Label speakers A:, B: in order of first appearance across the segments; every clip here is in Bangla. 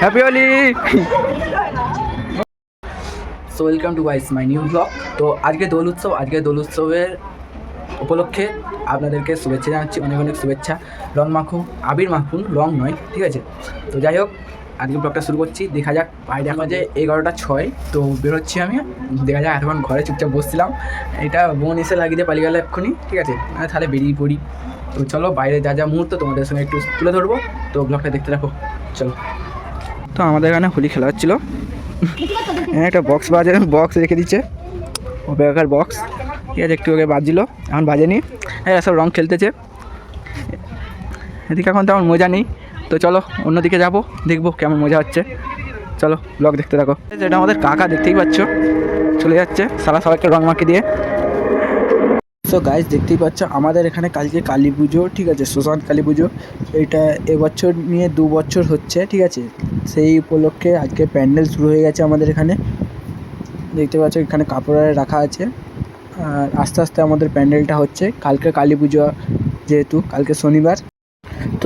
A: Happy Holi so welcome to wise my new blog তো আজকে দোল উৎসব, আজকে দোল উৎসবের উপলক্ষে আপনাদেরকে শুভেচ্ছা জানাচ্ছি, অনেক অনেক শুভেচ্ছা। রং মাখুন, আবির মাখুন রং নয়, ঠিক আছে? তো যাই হোক আজকে ব্লগটা শুরু করছি। দেখা যাক বাইরে এখন যে এগারোটা ছয়, তো বেরোচ্ছি আমি। দেখা যাক, এতক্ষণ ঘরে চুপচাপ বসছিলাম। এটা বোন এসে লাগিয়ে দিয়ে পালিয়ে গেল এক্ষুনি, ঠিক আছে? তাহলে বেরিয়ে পড়ি। তো চলো, বাইরে যা যা মুহূর্ত, তোমাদের সঙ্গে একটু তুলে ধরবো। তো ব্লগটা দেখতে রাখো চলো। তো আমাদের এখানে হোলি খেলা হচ্ছিল। এখানে একটা বক্স বাজে বক্স রেখে দিচ্ছে। ও বেকার বক্স ঠিক আছে, একটু আগে বাজছিল, এখন বাজেনি। হ্যাঁ সব রং খেলতেছে। এদিকে এখন তেমন মজা নেই। তো চলো অন্যদিকে যাব, দেখব কেমন মজা হচ্ছে। চলো ব্লগ দেখতে থাকো। এটা আমাদের কাকা, দেখতেই পাচ্ছ। চলে যাচ্ছে সারা সবাইকে রং মাখিয়ে দিয়ে। সো গাইজ দেখতেই পাচ্ছ, আমাদের এখানে কালকে কালী পুজো, ঠিক আছে, সুশান্ত কালী পুজো। এটা এবছর নিয়ে দু বছর হচ্ছে, ঠিক আছে। সেই উপলক্ষে আজকে প্যান্ডেল শুরু হয়ে গেছে আমাদের এখানে। দেখতে পাচ্ছ, এখানে কাপড় রাখা আছে। আর আস্তে আস্তে আমাদের প্যান্ডেলটা হচ্ছে। কালকে কালী পুজো যেহেতু, কালকে শনিবার।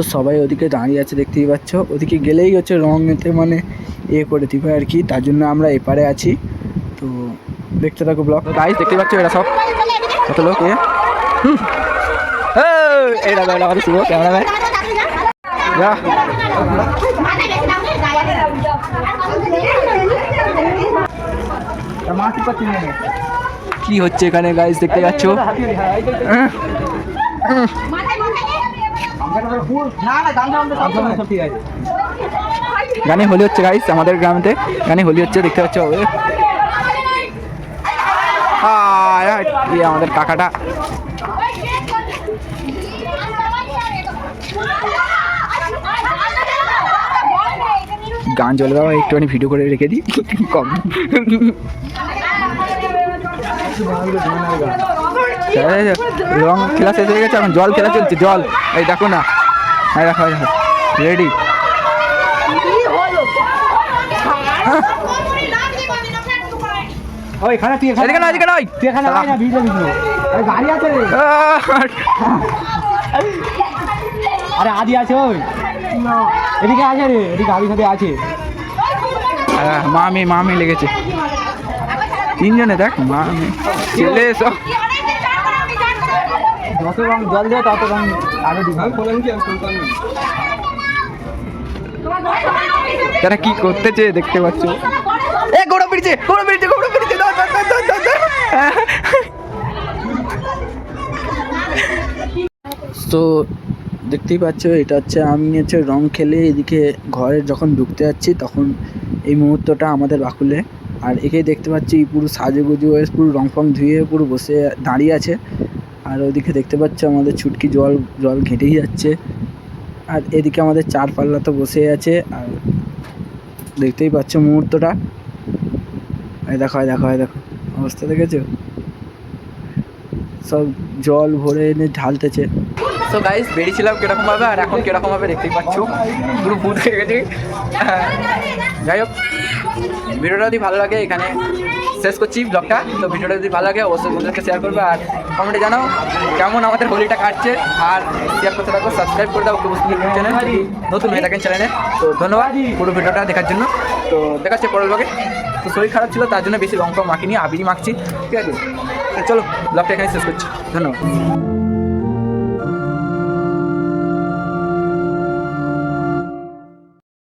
A: তো সবাই ওদিকে দাঁড়িয়ে আছে দেখতেই পাচ্ছ ওদিকে গেলেই হচ্ছে রং এতে মানে এ করে দিবে আর কি তার জন্য আমরা এপারে আছি তো দেখতে থাকো ব্লগ গাইজ দেখতে পাচ্ছ এরা সব কত লোক এ হুম। এই আমাদের শুভ ক্যামেরাম্যান যা কি হচ্ছে এখানে গাইজ দেখতে পাচ্ছ গানে হোলি হচ্ছে গাইস আমাদের গ্রামেতে গানে হোলি হচ্ছে দেখতে পাচ্ছ আমাদের কাকাটা গান চলে বাবা একটুখানি ভিডিও করে রেখে দিই কম রং খেলা শেষ হয়ে গেছে এখন জল খেলা চলছে জল। এই দেখো না। হ্যাঁ দেখো দেখো। রেডি
B: ওই খানা তুই এখানে তুই এখানে না ভিডিও ভিডিও আরে গাড়ি আছে রে। আরে আদি আছে ওই। এদিকে আছে রে এদিকে আদি সাথে আছে।
A: মামি মামি লেগেছে। তিনজনে দেখ মামি। ছেলে সব।
B: যত রং জল দেয় তত রং আরও
A: তারা কি করতেছে দেখতে পাচ্ছ? এ গোড়া পিড়ছে গোড়া পিড়ছে গোড়া পিড়ছে তো দেখতেই পাচ্ছ এটা হচ্ছে আমি হচ্ছে রং খেলে এদিকে ঘরে যখন ঢুকতে যাচ্ছি তখন এই মুহূর্তটা আমাদের বাকুলে। আর একেই দেখতে পাচ্ছি পুরো সাজুগুজু হয়ে পুরো রং ফং ধুয়ে পুরো বসে দাঁড়িয়ে আছে। আর ওদিকে দেখতে পাচ্ছ আমাদের ছুটকি জল জল ঘেঁটেই যাচ্ছে। আর এদিকে আমাদের চার পাল্লা তো বসে আছে, আর দেখতেই পাচ্ছ মুহূর্তটা। দেখো, এই দেখো এই দেখো, অবস্থা দেখেছ? সব জল ভরে এনে ঢালতেছে। তো গাইস বেরিয়েছিলাম কীরকম আর এখন কীরকম দেখতেই পাচ্ছ? পুরো ভূত হয়ে গেছে। হ্যাঁ। যাই হোক। ভিডিওটা যদি ভালো লাগে, এখানে শেষ করছি ব্লগটা। তো ভিডিওটা যদি ভালো লাগে, অবশ্যই বন্ধুদেরকে শেয়ার করবে আর কমেন্টে জানাও কেমন আমাদের হোলিটা কাটছে। আর শেয়ার করতে থাকো সাবস্ক্রাইব করে দাও মুসলিম চ্যানেল নতুন হয়ে থাকেন চ্যানেলে তো ধন্যবাদ পুরো ভিডিওটা দেখার জন্য। তো দেখাচ্ছে পরের ব্লগে তো শরীর খারাপ ছিল, তার জন্য বেশি রং ফং মাখিনি আবিরই মাখছি। ঠিক আছে? চলো ব্লগটা এখানে শেষ করছি। ধন্যবাদ।